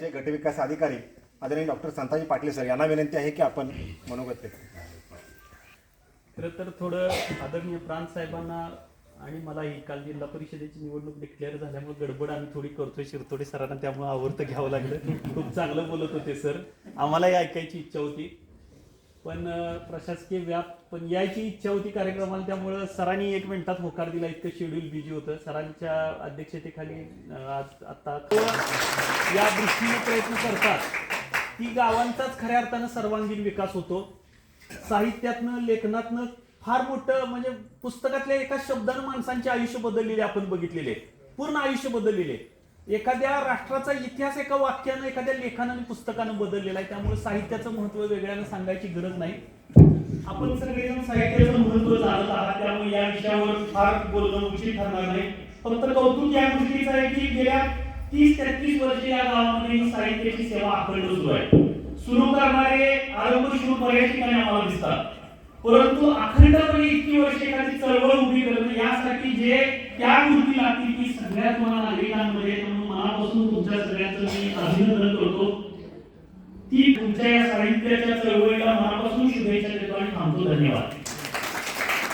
चे गटविकास अधिकारी आदरणीय डॉक्टर संताजी पाटील सर यांना विनंती आहे की आपण मनोगत खरं तर थोडं आदरणीय प्रांत साहेबांना आणि मलाही काल जिल्हा परिषदेची निवडणूक डिक्लेअर झाल्यामुळे गडबड आम्ही थोडी करतोय शिरतोडे सरांना त्यामुळे आवर्त घ्यावं लागलं. खूप चांगलं बोलत होते सर. आम्हालाही ऐकायची इच्छा होती. पण प्रशासकीय व्याप पण यायची इच्छा होती कार्यक्रमाला त्यामुळं सरांनी एक मिनिटात होकार दिला. इतकं शेड्यूल बिझी होतं. सरांच्या अध्यक्षतेखाली आज आता या दृष्टीने प्रयत्न करतात. की गावांचाच खऱ्या अर्थानं सर्वांगीण विकास होतो. साहित्यातनं लेखनातनं फार मोठं म्हणजे पुस्तकातल्या एका शब्दानं माणसांचे आयुष्य बदललेले आपण बघितलेले. पूर्ण आयुष्य बदललेले. आहे. एखाद्या राष्ट्राचा इतिहास एका वाक्यानं एखाद्या लेखानं आणि पुस्तकानं बदललेला आहे. त्यामुळे साहित्याचं महत्त्व वेगळ्यानं सांगायची गरज नाही. आपण सगळेजण साहित्याचं महत्त्व जाणत आहात त्यामुळे या विषयावर फार बोलणं उचित ठरणार नाही. फक्त कौतुक या गोष्टीचं आहे की गेल्या तीस तेहतीस वर्ष या गावामध्ये साहित्याची सेवा अखंड सुरू आहे. सुरू करणारे आरंभ सुरू पर्याय ठिकाणी आम्हाला दिसतात. परंतु अखंडपणे इतकी वर्ष एखादी चळवळ उभी करणं यासाठी जे त्या गोष्टी लागतील ती सगळ्यात मला नागरिकांमध्ये अभिनंदन करतो. ती तुमच्या या साहित्याच्या चळवळीला मनापासून शुभेच्छा देतो आणि थांबतो. धन्यवाद.